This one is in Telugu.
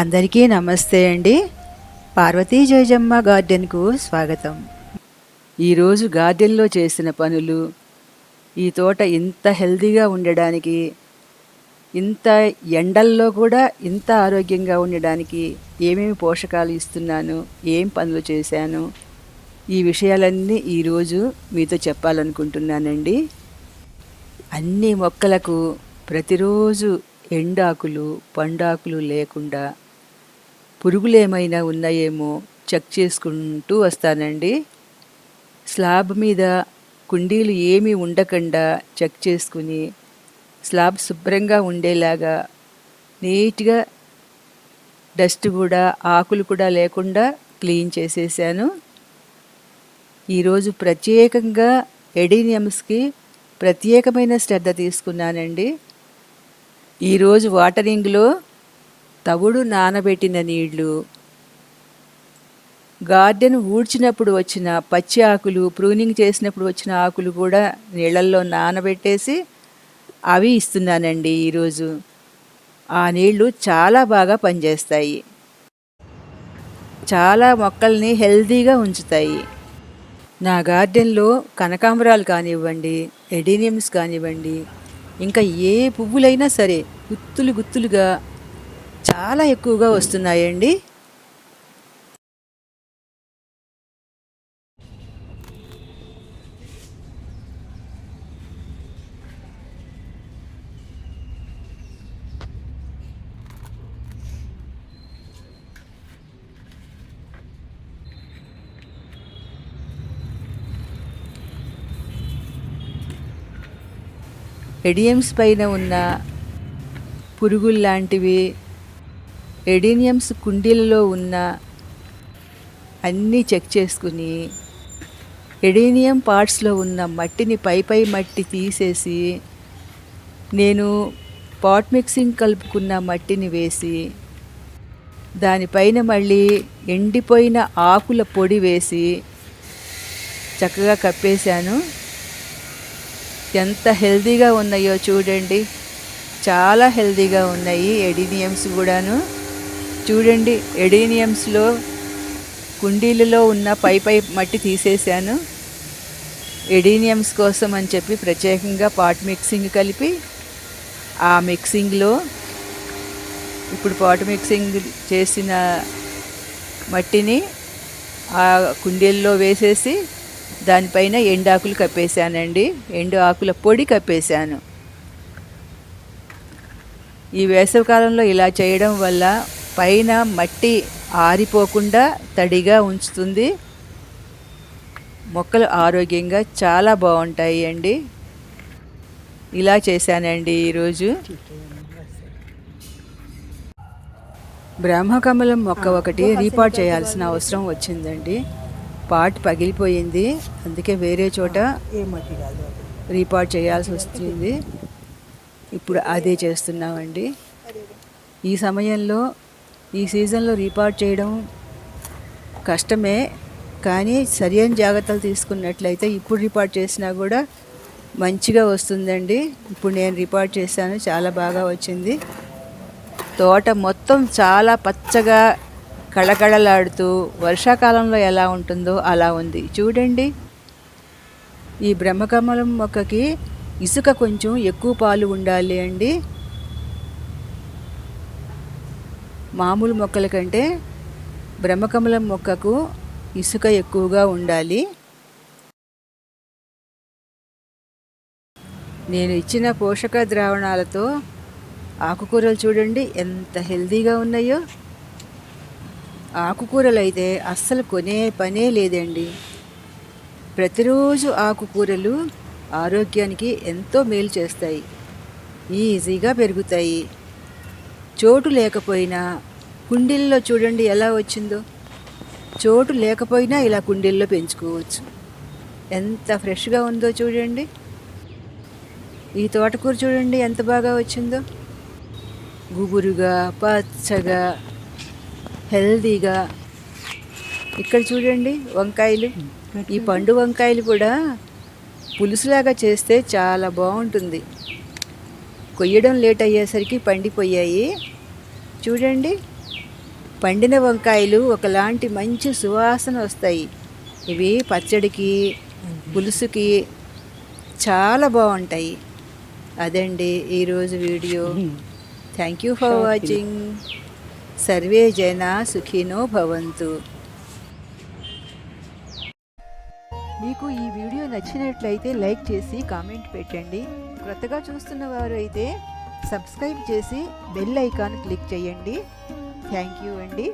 అందరికీ నమస్తే అండి. పార్వతీ జయజమ్మ గార్డెన్కు స్వాగతం. ఈరోజు గార్డెన్లో చేసిన పనులు ఈ తోట ఇంత హెల్దీగా ఉండడానికి ఇంత ఎండల్లో కూడా ఇంత ఆరోగ్యంగా ఉండడానికి ఏమేమి పోషకాలు ఇస్తున్నాను ఏం పనులు చేశాను ఈ విషయాలన్నీ ఈరోజు మీతో చెప్పాలనుకుంటున్నానండి. అన్ని మొక్కలకు ప్రతిరోజు ఎండాకులు పండాకులు లేకుండా పురుగులేమైనా ఉన్నాయేమో చెక్ చేసుకుంటూ వస్తానండి. స్లాబ్ మీద కుండీలు ఏమీ ఉండకుండా చెక్ చేసుకుని స్లాబ్ శుభ్రంగా ఉండేలాగా నీట్గా డస్ట్ కూడా ఆకులు కూడా లేకుండా క్లీన్ చేసేసాను. ఈరోజు ప్రత్యేకంగా ఎడీనియమ్స్కి ప్రత్యేకమైన శ్రద్ధ తీసుకున్నానండి. ఈరోజు వాటరింగ్లో తవుడు నానబెట్టిన నీళ్ళు. గార్డెన్ ఊడ్చినప్పుడు వచ్చిన పచ్చి ఆకులు ప్రూనింగ్ చేసినప్పుడు వచ్చిన ఆకులు కూడా నీళ్ళల్లో నానబెట్టేసి అవి ఇస్తున్నానండి ఈరోజు. ఆ నీళ్ళు చాలా బాగా పనిచేస్తాయి. చాలా మొక్కల్ని హెల్తీగా ఉంచుతాయి. నా గార్డెన్లో కనకాంబరాలు కానివ్వండి ఎడీనియమ్స్ కానివ్వండి ఇంకా ఏ పువ్వులైనా సరే గుత్తులు గుత్తులుగా చాలా ఎక్కువగా వస్తున్నాయండి. ఎడియమ్స్ పైన ఉన్న పురుగుల్లాంటివి ఎడీనియమ్స్ కుండీలలో ఉన్న అన్నీ చెక్ చేసుకుని ఎడీనియం పార్ట్స్లో ఉన్న మట్టిని పై పై మట్టి తీసేసి నేను పాట్ మిక్సింగ్ కలుపుకున్న మట్టిని వేసి దానిపైన మళ్ళీ ఎండిపోయిన ఆకుల పొడి వేసి చక్కగా కప్పేశాను. ఎంత హెల్దీగా ఉన్నాయో చూడండి. చాలా హెల్దీగా ఉన్నాయి ఎడీనియమ్స్ కూడాను. చూడండి ఎడీనియమ్స్లో కుండీలలో ఉన్న పై పై మట్టి తీసేశాను. ఎడీనియమ్స్ కోసం అని చెప్పి ప్రత్యేకంగా పాట్ మిక్సింగ్ కలిపి ఆ మిక్సింగ్లో ఇప్పుడు పాట్ మిక్సింగ్ చేసిన మట్టిని ఆ కుండీల్లో వేసేసి దానిపైన ఎండాకులు కప్పేశానండి. ఎండు ఆకుల పొడి కప్పేశాను. ఈ వేసవికాలంలో ఇలా చేయడం వల్ల పైన మట్టి ఆరిపోకుండా తడిగా ఉంచుతుంది. మొక్కలు ఆరోగ్యంగా చాలా బాగుంటాయి అండి ఇలా చేశానండి ఈరోజు. బ్రహ్మకమలం మొక్క ఒకటి రీపాట్ చేయాల్సిన అవసరం వచ్చిందండి. పాట్ పగిలిపోయింది. అందుకే వేరే చోట రీపాట్ చేయాల్సి వస్తుంది. ఇప్పుడు అదే చేస్తున్నామండి. ఈ సమయంలో ఈ సీజన్లో రీపార్ట్ చేయడం కష్టమే కానీ సరైన జాగ్రత్తలు తీసుకున్నట్లయితే ఇప్పుడు రిపార్ట్ చేసినా కూడా మంచిగా వస్తుందండి. ఇప్పుడు నేను రిపార్ట్ చేశాను చాలా బాగా వచ్చింది. తోట మొత్తం చాలా పచ్చగా కళకళలాడుతూ వర్షాకాలంలో ఎలా ఉంటుందో అలా ఉంది. చూడండి. ఈ బ్రహ్మకమలం మొక్కకి ఇసుక కొంచెం ఎక్కువ పాలు ఉండాలి అండి. మామూలు మొక్కల కంటే బ్రహ్మకమలం మొక్కకు ఇసుక ఎక్కువగా ఉండాలి. నేను ఇచ్చిన పోషక ద్రావణాలతో ఆకుకూరలు చూడండి ఎంత హెల్తీగా ఉన్నాయో. ఆకుకూరలు అయితే అస్సలు కొనే పనే లేదండి. ప్రతిరోజు ఆకుకూరలు ఆరోగ్యానికి ఎంతో మేలు చేస్తాయి. ఈజీగా పెరుగుతాయి. చోటు లేకపోయినా కుండీల్లో చూడండి ఎలా వచ్చిందో. చోటు లేకపోయినా ఇలా కుండీల్లో పెంచుకోవచ్చు. ఎంత ఫ్రెష్గా ఉందో చూడండి. ఈ తోటకూర చూడండి ఎంత బాగా వచ్చిందో. గుబురుగా పచ్చగా హెల్దీగా. ఇక్కడ చూడండి వంకాయలు. ఈ పండు వంకాయలు కూడా పులుసులాగా చేస్తే చాలా బాగుంటుంది. కొయ్యడం లేట్ అయ్యేసరికి పండిపోయాయి. చూడండి పండిన వంకాయలు ఒకలాంటి మంచి సువాసన వస్తాయి. ఇవి పచ్చడికి పులుసుకి చాలా బాగుంటాయి. అదండి ఈరోజు video. Thank you for watching survey జన సుఖినో భవంతు. మీకు ఈ వీడియో నచ్చినట్లయితే లైక్ చేసి కామెంట్ పెట్టండి. క్రొత్తగా చూస్తున్న వారు అయితే సబ్స్క్రైబ్ చేసి బెల్ ఐకాన్ క్లిక్ చేయండి. థ్యాంక్ యూ అండి.